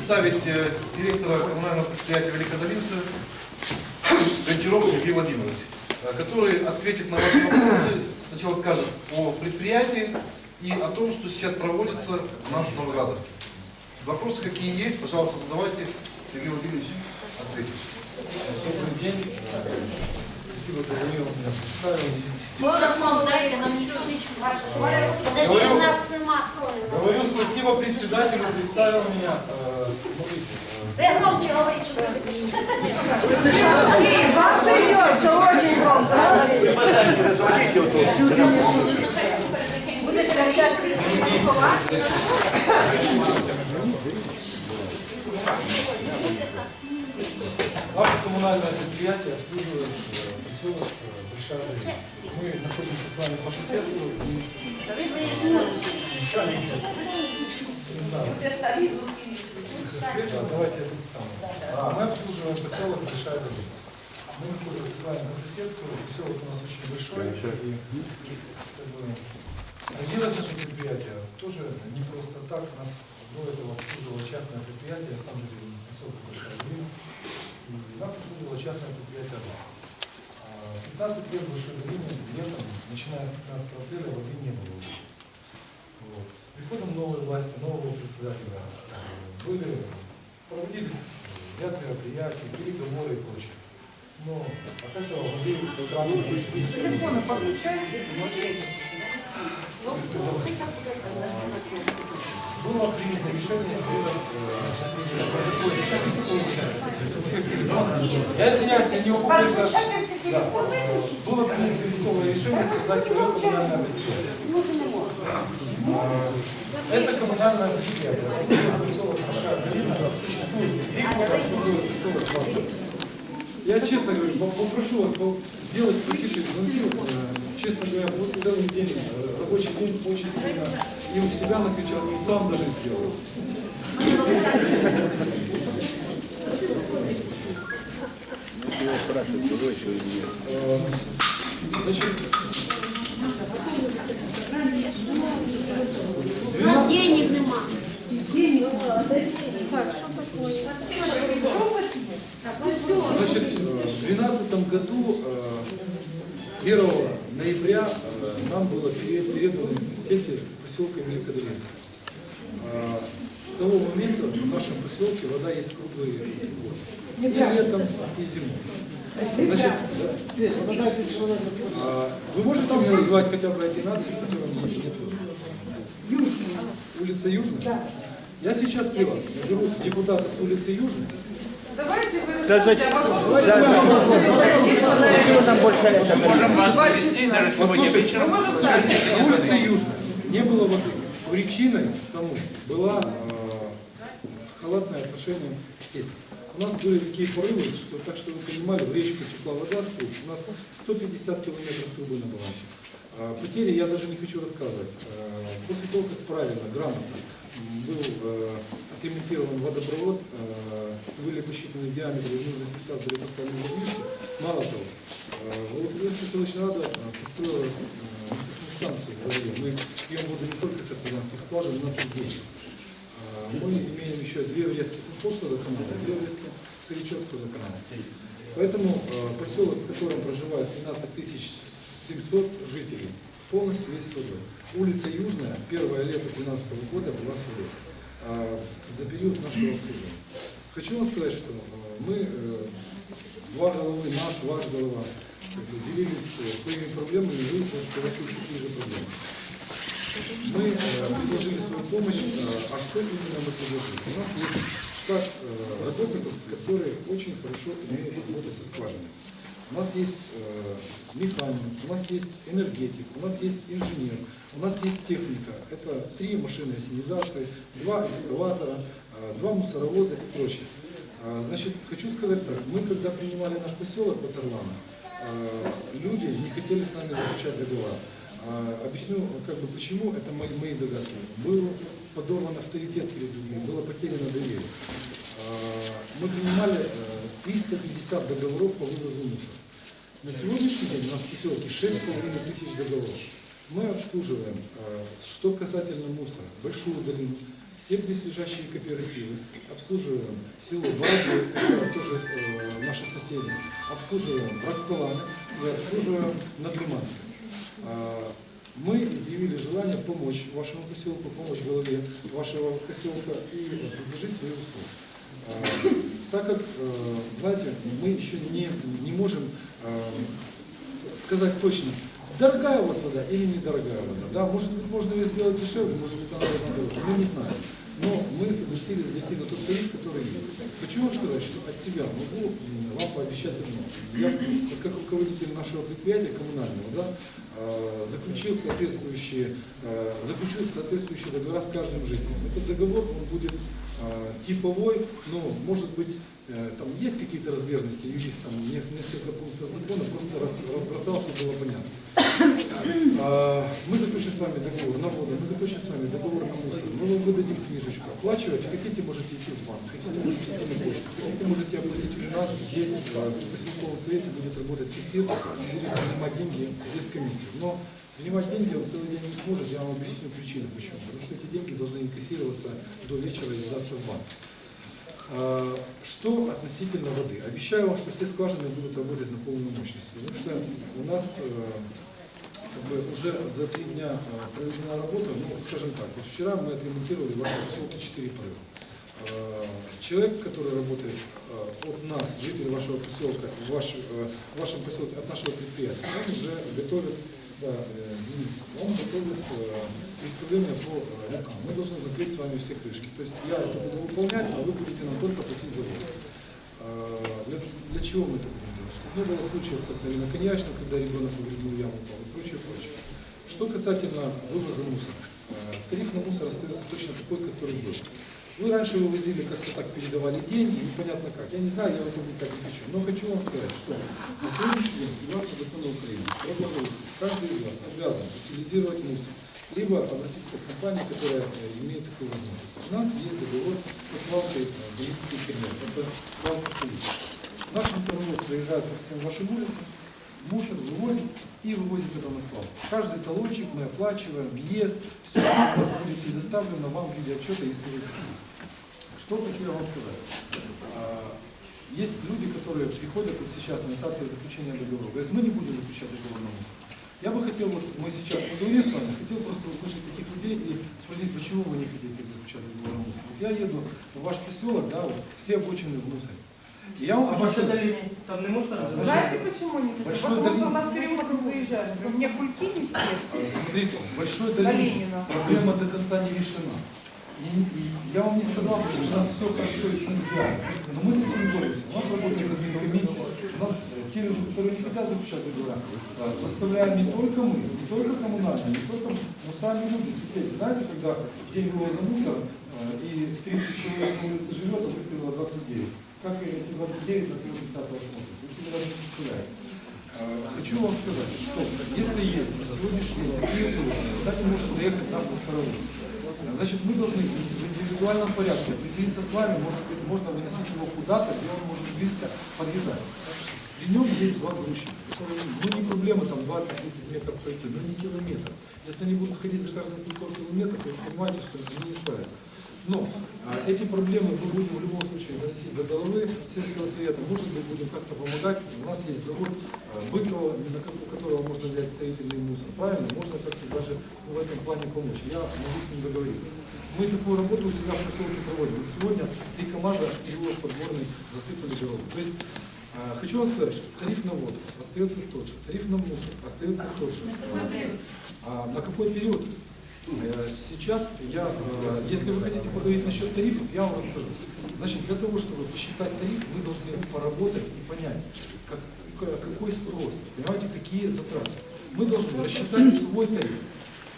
представить э, директора коммунального предприятия Великодолинцы Гончаров Сергей Владимирович, э, который ответит на ваши вопросы, сначала скажет о предприятии и о том, что сейчас проводится у нас в Новоградах. Вопросы какие есть, пожалуйста, задавайте. Сергей Владимирович ответит. Добрый день. Спасибо, Даниил, меня представил. Микрофон дайте, нам нічого не чути. Подожди, у нас нема крови. Говорю спасибо председателю, представил меня. Э, Ви громче Вам придется очень громко кричати. Наше коммунальное предприятие обслуживает э, поселок Долина. Мы находимся с вами по соседству и Да, давайте это станем. Мы обслуживаем поселок Большая Долина. Мы находимся с вами по соседству. Поселок у нас очень большой. И, как бы, родилось наше предприятие тоже не просто так. Нас до этого обслуживало частное предприятие. Я сам житель поселка Большая Долина. И нас обслуживало частное предприятие. А, 15 лет Большой Долины летом, начиная с 15 апреля, воды не было. Вот. С приходом новой власти, нового председателя были, проводились э, ряд мероприятий, переговоры и прочее. Но от этого воды в страну больше не стало. Телефоны подключайте. Было принято решение сделать... Я извиняюсь, я не Да. телефоны. Э, Было принято рисковое решение создать свое коммунальное. Э, Это коммунальное существует три Платон. Я честно говорю, по- попрошу вас сделать потише звонки. Честно говоря, вот целый день, э, рабочий день очень сильно и у себя накричал, и сам даже сделал. Э, У нас денег нема. Значит, э, в 2012 году, э, 1 ноября, э, нам было пере- передано сети поселка Великодолинска. Э, С того момента в нашем поселке вода есть круглый год. И летом, и зимой. Значит, а, вы можете мне назвать хотя бы один адрес, который мне не Южный. Улица Южная? Я сейчас при вас. Беру депутата с улицы Южной. Давайте вы расскажите, а потом уже Послушайте, Мы можем сами. на улице Южная не было воды. Причиной тому была э, халатное отношение к сети. У нас были такие порывы, что, так что вы понимали, в речку текла вода, с труб. у нас 150 километров трубы на балансе. А, Потери я даже не хочу рассказывать. А, После того, как правильно, грамотно был э, отремонтирован водопровод, э, были посчитаны диаметры нужных местах, были поставлены задвижки. Мало того, Володимир Селович Рада построил э, насосную станцию в воде. Мы пьем воду не только с артезанских скважин, у нас их 10. А, Мы имеем еще две врезки Совхозского водоканала, две врезки Саричевского водоканала. Поэтому э, поселок, в котором проживает 13 700 жителей, полностью весь с водой. Улица Южная, первое лето 2012 года была с водой за период нашего обслуживания. Хочу вам сказать, что э, мы, э, два головы, наш, ваш голова, делились э, своими проблемами и выяснилось, что у вас есть такие же проблемы. Мы э, предложили свою помощь, а что именно мы предложили? У нас есть штат работников, которые очень хорошо умеют работать со скважиной. У нас есть э, механик, у нас есть энергетик, у нас есть инженер, у нас есть техника. Это три машины ассенизации, два экскаватора, э, два мусоровоза и прочее. А, Значит, хочу сказать так, мы когда принимали наш поселок Ватерлана, э, люди не хотели с нами заключать договора. А, Объясню, как бы почему, это мои, мои догадки. Был подорван авторитет перед людьми, было потеряно доверие. Мы принимали э, 350 договоров по вывозу мусора. На сегодняшний день у нас в поселке 6,5 тысяч договоров. Мы обслуживаем, э, что касательно мусора, Большую долину, все близлежащие кооперативы, обслуживаем село это тоже э, наши соседи, обслуживаем Роксоланы и обслуживаем Надлиманское. А, Мы изъявили желание помочь вашему поселку, помочь главе вашего поселка и предложить свои услуги. Так как, э, знаете, мы еще не, не можем э, сказать точно, дорогая у вас вода или недорогая вода. Да, может быть, можно ее сделать дешевле, может быть, она должна дороже. Мы не знаем. Но мы согласились зайти на тот тариф, который есть. Хочу вам сказать, что от себя могу вам пообещать одно. Я, как руководитель нашего предприятия коммунального, да, э, заключил соответствующие, заключил соответствующие договора с каждым жителем. Этот договор он будет типовой, но может быть э, там есть какие-то разбежности, юрист там нес- несколько пунктов закона просто раз- разбросал, чтобы было понятно. А, Мы заключим с вами договор на воду, мы заключим с вами договор на мусор, мы вам выдадим книжечку, оплачивать, хотите, можете идти в банк, хотите, можете идти на почту, хотите, можете оплатить. У нас есть а, в поселковом совете будет работать кассир, будет принимать деньги без комиссии. Но принимать деньги он целый день не сможет, я вам объясню причину почему. Потому что эти деньги должны инкассироваться до вечера и сдаться в банк. А, Что относительно воды? Обещаю вам, что все скважины будут работать на полную мощность. Потому что у нас как бы уже за три дня э, проведена работа, ну, скажем так, вот вчера мы отремонтировали в вашем поселке 4 прорыва. Э, Человек, который работает э, от нас, житель вашего поселка, в, ваш, в вашем поселке, от нашего предприятия, он уже готовит, да, он готовит представление по рукам. Мы должны накрыть с вами все крышки. То есть я это буду выполнять, а вы будете нам только платить за Для, для чего мы это? Чтобы не было случаев, коньячном, когда ребенок грибную яму упал и прочее, прочее. Что касательно вывоза мусора. Э, Тариф на мусор остается точно такой, который был. Вы раньше вывозили, как-то так передавали деньги, непонятно как. Я не знаю, я вам так отвечу. Но хочу вам сказать, что на сегодняшний день, согласно закону Украины, каждый из вас обязан утилизировать мусор, либо обратиться к компании, которая э, имеет такую возможность. У нас есть договор со свалкой э, Галицкий Кремль, это свалка Союз. Наш мусоровоз проезжает по всем вашим улицам, мусор выводит и вывозит это на свалку. Каждый талончик мы оплачиваем, въезд, все у вас будет предоставлено вам в виде отчета, если вы захотите. Что хочу я вам сказать. А, Есть люди, которые приходят вот сейчас на этапе заключения договора, говорят, мы не будем заключать договор на мусор. Я бы хотел, вот мы сейчас на договоре с вами, хотел просто услышать таких людей и спросить, почему вы не хотите заключать договор на мусор. Вот я еду в ваш поселок, да, вот, все обочины в мусоре. Я вам А хочу дали там не мусор? Знаете почему не хотят? Большой Потому что у нас переулок выезжает. Вы мне кульки нести? Смотрите, большой На долин Ленина. проблема до конца не решена. И, и я вам не сказал, что у нас все хорошо и идеально. Но мы с этим боремся. У нас работает один комиссия. У нас те люди, которые не хотят заключать договора, э, заставляем не только мы, не только коммунальные, не только, но сами люди, соседи. Знаете, когда в день вывоза мусора э, и 30 человек на улице живет, а выстрелило 29. Как эти 29 на 30 смотрят? Вы себе даже не представляете. Э, Хочу вам сказать, что если есть на сегодняшний день такие вопросы, кстати, может заехать наш мусоровоз. Значит, мы должны в индивидуальном порядке определиться с вами, может быть, можно выносить его куда-то, где он может близко подъезжать. При нем есть два грузчика, ну не проблема там 20-30 метров пройти, но не километр. Если они будут ходить за каждым полтора километра, то вы же понимаете, что это не справится. Но а, эти проблемы мы будем в любом случае выносить до головы сельского совета. Может быть, будем как-то помогать. У нас есть завод а, Быкова, у которого можно взять строительный мусор. Правильно? Можно как-то даже в этом плане помочь. Я могу с ним договориться. Мы такую работу у себя в поселке проводим. Вот сегодня три КАМАЗа переулок подборный засыпали дорогу. То есть а, Хочу вам сказать, что тариф на воду остается тот же, тариф на мусор остается тот же. На какой период? Э, Сейчас я, э, если вы хотите поговорить насчет тарифов, я вам расскажу. Значит, для того, чтобы посчитать тариф, мы должны поработать и понять, как, какой спрос, понимаете, какие затраты. Мы должны рассчитать свой тариф.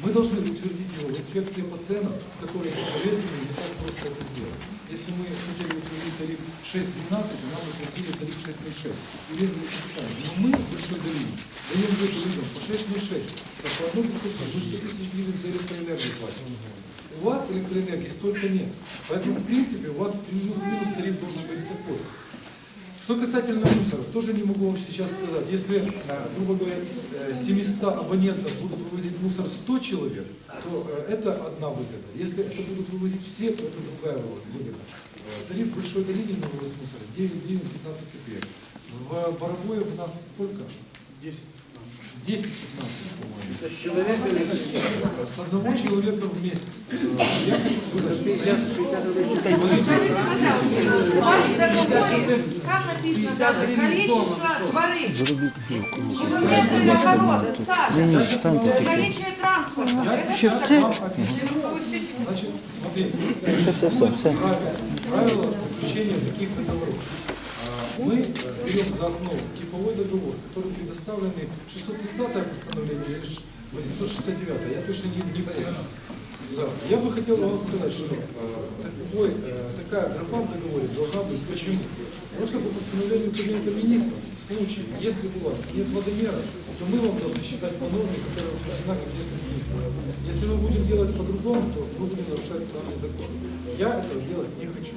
Мы должны утвердить его в инспекции по ценам, в которой, поверьте мне, не так просто это сделать. Если мы хотели утвердить тариф 6.12, то нам утвердили тариф 6.06. И лезли с питанием. Но мы большой долине даем людям по 6.06. Так по бутылке мы 100 тысяч гривен за электроэнергию платим. У вас электроэнергии столько нет. Поэтому, в принципе, у вас плюс-минус тариф должен быть такой. Что касательно мусора, тоже не могу вам сейчас сказать. Если, э, грубо говоря, из э, 700 абонентов будут вывозить мусор 100 человек, то э, это одна выгода. Если это будут вывозить все, то это другая выгода. Э, Тариф большой долине на вывоз мусора 9 гривен 15 копеек. В Боровое у нас сколько? 10. 10-15, по-моему. С одного человека в месяц. Э, Я хочу там написано количество дворы. Ежемесячный огороды, сада, количество транспорта. правило, заключения таких договоров. А, Мы э, берем за основу типовой договор, который предоставленный 630 постановление или 869, я точно не, помню. Да. Я бы хотел вам сказать, что э, такой, э, такая графа в договоре должна быть. Почему? Потому что по постановлению Кабинета министров, в случае, если у вас нет водомера, то мы вам должны считать по норме, которая утверждена Кабинетом министров. Если мы будем делать по-другому, то будем нарушать с вами закон. Я этого делать не хочу.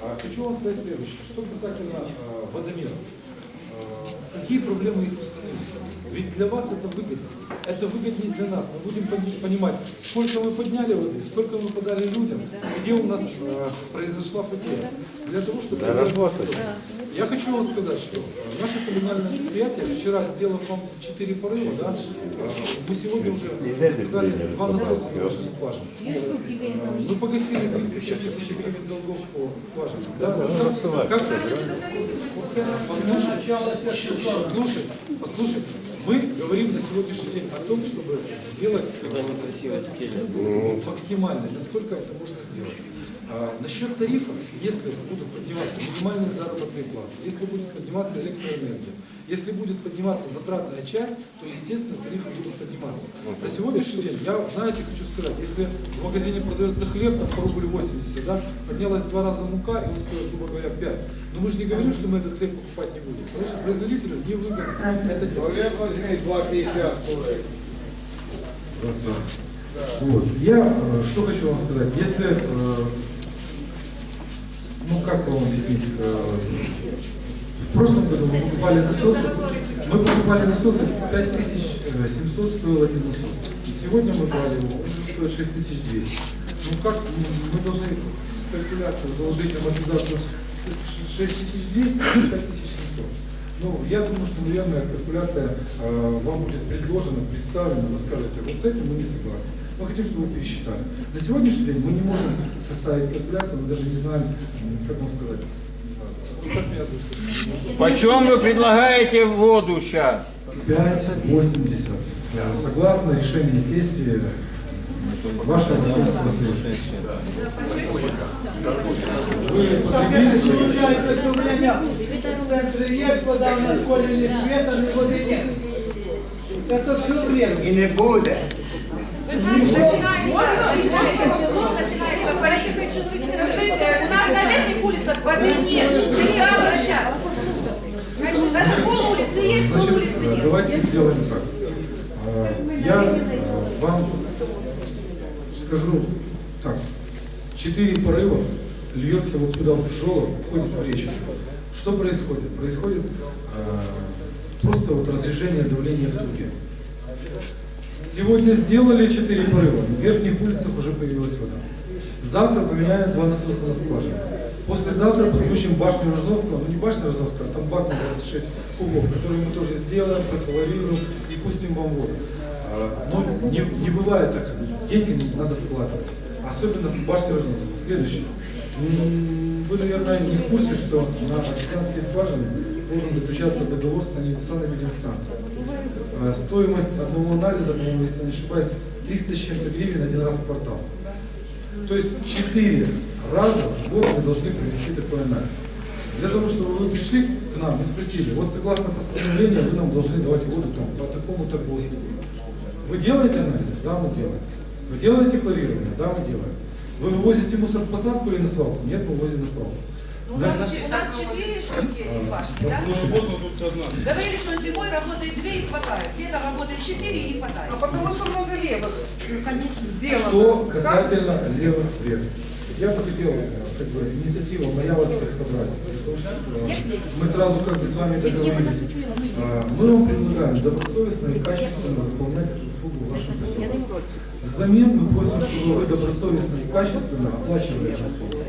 А хочу вам сказать следующее. Что касательно э, водомеров. Э, Какие проблемы их установить? Ведь для вас это выгодно. Это выгоднее для нас. Мы будем пони- понимать, сколько мы подняли воды, сколько мы подали людям, где у нас э, произошла потеря. Для того, чтобы сделать Я хочу вам сказать, что э, наше коммунальное предприятие, вчера сделав вам 4 порыва, да, мы сегодня уже заказали два насоса на наши скважины. Мы погасили 35 тысяч гривен долгов по скважинам. Да? Как? Послушай, послушай, послушай. Мы говорим на сегодняшний день о том, чтобы сделать максимально, насколько это можно сделать. А, насчет тарифов, если будут подниматься минимальные заработные платы, если будет подниматься электроэнергия, если будет подниматься затратная часть, то, естественно, тарифы будут подниматься. На сегодняшний день, я, знаете, хочу сказать, если в магазине продается хлеб там, по рублю 80, да, поднялась в два раза мука, и он стоит, грубо говоря, 5. Но мы же не говорим, что мы этот хлеб покупать не будем, потому что производителю не выгодно это делать. Хлеб возьми 2,50 стоит. Вот. Я э, что хочу вам сказать, если, э, ну как вам объяснить, э, в прошлом году мы покупали насосы, мы покупали насосы 5700 стоил один насос. И сегодня мы брали его, он стоит 6200. Ну как мы должны калькуляцию заложить амортизацию с 6200 на 5700? Ну, я думаю, что, наверное, калькуляция э, вам будет предложена, представлена, вы скажете, вот с этим мы не согласны. Мы хотим, чтобы вы пересчитали. На сегодняшний день мы не можем составить калькуляцию, мы даже не знаем, м, как вам сказать, Почем вы предлагаете воду сейчас? 5,80. Э, Согласно решению сессии вашего Российского Совета. Вы не света, на верхних улицах воды нет. Куда обращаться? Даже пол есть, пол э, давайте сделаем так. Э, Я э, вам скажу так. Четыре порыва льется вот сюда в Жолоб, входит в речку. Что происходит? Происходит э, просто вот разрежение давления в трубе. Сегодня сделали четыре порыва, в верхних улицах уже появилась вода. Завтра поменяют два насоса на скважине. Послезавтра подключим башню Рожновского, ну не башню Рожновского, а там бак на 26 кубов, который мы тоже сделаем, прохлорируем и пустим вам воду. А, Но не, не бывает так, деньги надо вкладывать. Особенно с башни Рожновского. Следующее. Вы, наверное, не в курсе, что на артезианские скважины должен заключаться договор с санэпидемстанцией. Э, Стоимость одного анализа, по-моему, если не ошибаюсь, 300 с чем-то гривен один раз в квартал. То есть четыре раза в год вы должны провести такой анализ. Для того, чтобы вы пришли к нам и спросили, вот согласно постановлению вы нам должны давать воду там, по такому-то ГОСТу. Вы делаете анализ? Да, мы делаем. Вы делаете хлорирование? Да, мы делаем. Вы вывозите мусор в посадку или на свалку? Нет, мы вывозим на свалку. У нас, че- у нас четыре штуки башни, да? Говорили, что зимой работает две и хватает. Летом работает четыре и не хватает. А потому что много левых сделано. Что касательно левых рек. я бы хотел, э, как бы, инициатива моя вас всех собрать. Мы сразу как бы с вами договорились. Э, Мы вам предлагаем добросовестно и качественно выполнять эту услугу в вашем поселке. Взамен мы просим, чтобы вы добросовестно и качественно оплачивали эту услугу.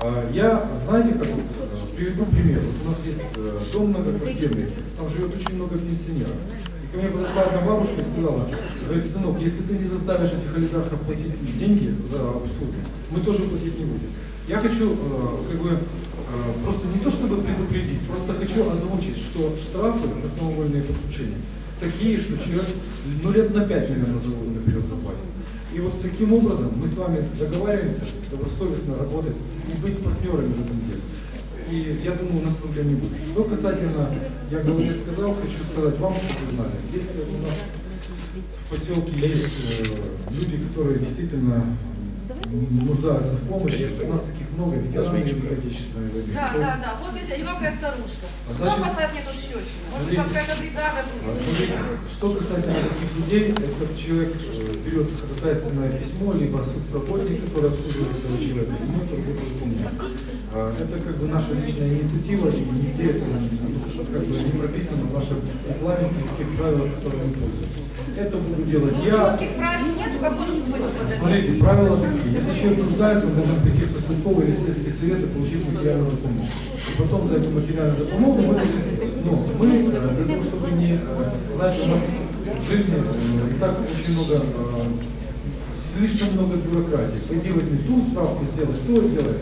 А, Я, знаете, как вот, э, приведу пример. Вот у нас есть э, дом многоквартирный, там живет очень много пенсионеров. И ко мне подошла одна бабушка и сказала, говорит, сынок, если ты не заставишь этих олигархов платить деньги за услуги, мы тоже платить не будем. Я хочу, э, как бы, просто не то чтобы предупредить, просто хочу озвучить, что штрафы за самовольные подключения такие, что человек ну, лет на пять, наверное, за- наперед заплатит. И вот таким образом мы с вами договариваемся добросовестно работать и быть партнерами в этом деле. И я думаю, у нас проблем не будет. Что касательно, я говорил, сказал, хочу сказать вам, чтобы вы знали, если у нас в поселке есть э, люди, которые действительно нуждаются в помощи, у нас таких много, ветераны Великой Отечественной войны. Да, да, да. Вот здесь одинокая старушка. Кто Значит, поставит мне тут щечину? Может, какая-то бригада будет? Смотрите, Что касательно таких людей, этот человек э, берет ходатайственное письмо, либо соцработник, который обслуживает этого человека, и мы это. А, Это как бы наша личная инициатива, и нигде это как бы не прописано в нашем регламенте, в тех правилах, которые мы пользуемся. Это буду делать я. Четких правил Смотрите, правила такие. Если человек нуждается, он должен прийти в поселковый или сельский совет и получить материальную помощь. И потом за эту материальную помощь мы, ну, мы э, для того, чтобы не... э, Знаете, у нас в жизни э, и так очень много, э, слишком много бюрократии. Пойди возьми ту справку, сделай то, сделай.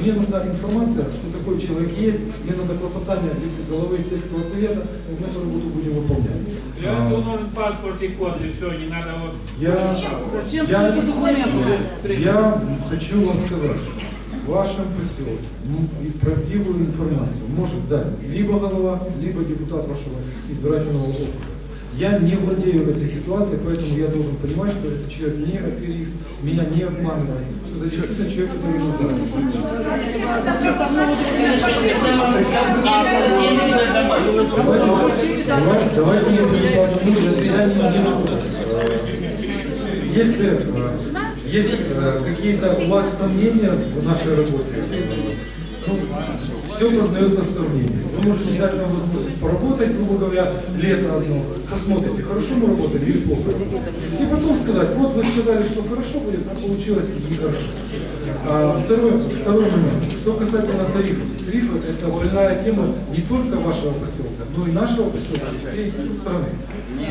Мне нужна информация, что такой человек есть, мне надо клопотание от головы сельского совета, которое буду будем выполнять. Для этого нужен паспорт и код, и все, не надо вот... Я, Зачем я, эти документы? я хочу вам сказать, в вашем поселке и правдивую информацию может дать либо голова, либо депутат вашего избирательного округа. Я не владею этой ситуацией, поэтому я должен понимать, что этот человек не аферист, меня не обманывает, что это действительно человек, который нуждается. Давайте, не будем могу. Если э, есть э, какие-то у вас сомнения в нашей работе, ну, все познается в сомнении. Вы можете дать нам возможность поработать, грубо говоря, лето одно, посмотрите, хорошо мы работали или плохо. И потом сказать, вот вы сказали, что хорошо будет, а получилось нехорошо. А, второй, второй момент. Что касательно тарифов. Тарифы – это больная тема не только вашего поселка, но и нашего поселка, всей страны.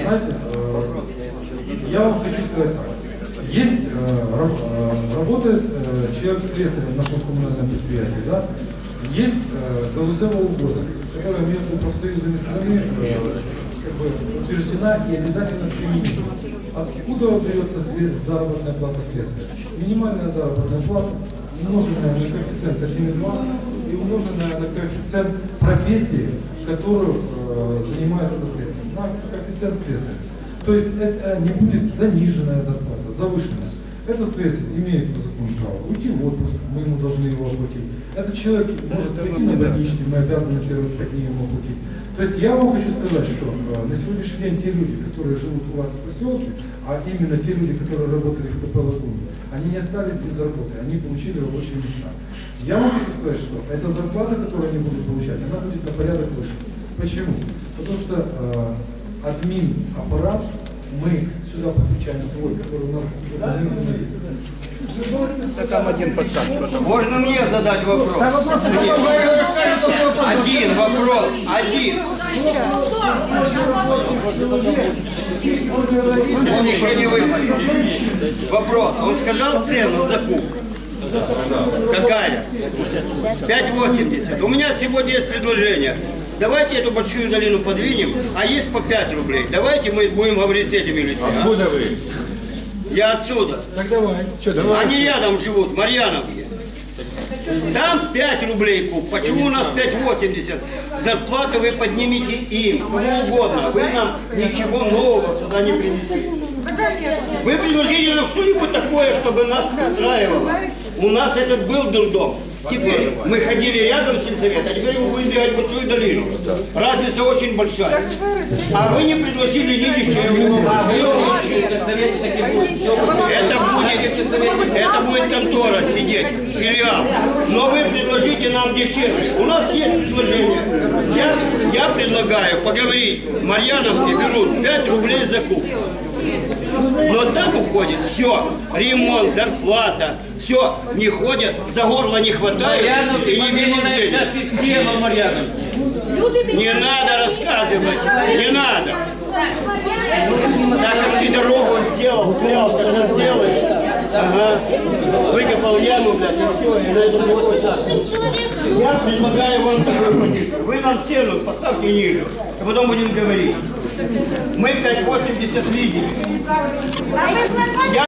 Знаете, э, я вам хочу сказать так. Есть, э, э, работает э, человек в нашем коммунальном предприятии, да? Есть галузевая угода, которая между профсоюзами страны э, как бы утверждена и обязательно применима. Откуда берется заработная плата слесаря? Минимальная заработная плата, умноженная на коэффициент 1,2 и умноженная на коэффициент профессии, которую э, занимает это слесарь, на коэффициент слесаря. То есть это не будет заниженная зарплата, завышенная. Это следствие имеет по закону право уйти в отпуск, мы ему должны его оплатить. Этот человек может пойти на больничный, мы обязаны дней ему оплатить. То есть я вам хочу сказать, что э, на сегодняшний день те люди, которые живут у вас в поселке, а именно те люди, которые работали в КП «Лагуна», они не остались без работы, они получили рабочие места. Я вам хочу сказать, что эта зарплата, которую они будут получать, она будет на порядок выше. Почему? Потому что э, админ аппарат мы сюда подключаем свой, который у нас запланирован есть. Можно мне задать вопрос? Один вопрос, один. Он еще не высказал. Вопрос. Он сказал цену закуп. Какая? 5,80. У меня сегодня есть предложение. Давайте эту большую долину подвинем, а есть по 5 рублей. Давайте мы будем говорить с этими людьми. а? Откуда вы? Я отсюда. Так давай. Они рядом живут, в Марьяновке. Там 5 рублей куб. Почему у нас 5,80? Зарплату вы поднимите им, кому угодно. Вы нам ничего нового сюда не принесли. Вы предложили нам что-нибудь такое, чтобы нас устраивало. У нас этот был дурдом. Теперь мы ходили рядом с сельсовет, а теперь мы будем бегать в большую долину. Разница очень большая. А вы не предложили ни дешевле. Это будет, это будет контора сидеть, филиал. Но вы предложите нам дешевле. У нас есть предложение. Сейчас я предлагаю поговорить. Марьяновки берут 5 рублей за куб. Но там уходит все. Ремонт, зарплата, все. Не ходят, за горло не хватает Марьяновки, и не берут вся система Марьяновки. Не надо рассказывать, не надо. Так как ты дорогу сделал, клялся, что сделаешь. Ага. Выкопал яму, блядь, и все, и на этом закончится. Я предлагаю вам такую позицию. Вы нам цену поставьте ниже, а потом будем говорить. Мы 5,80 видели. Я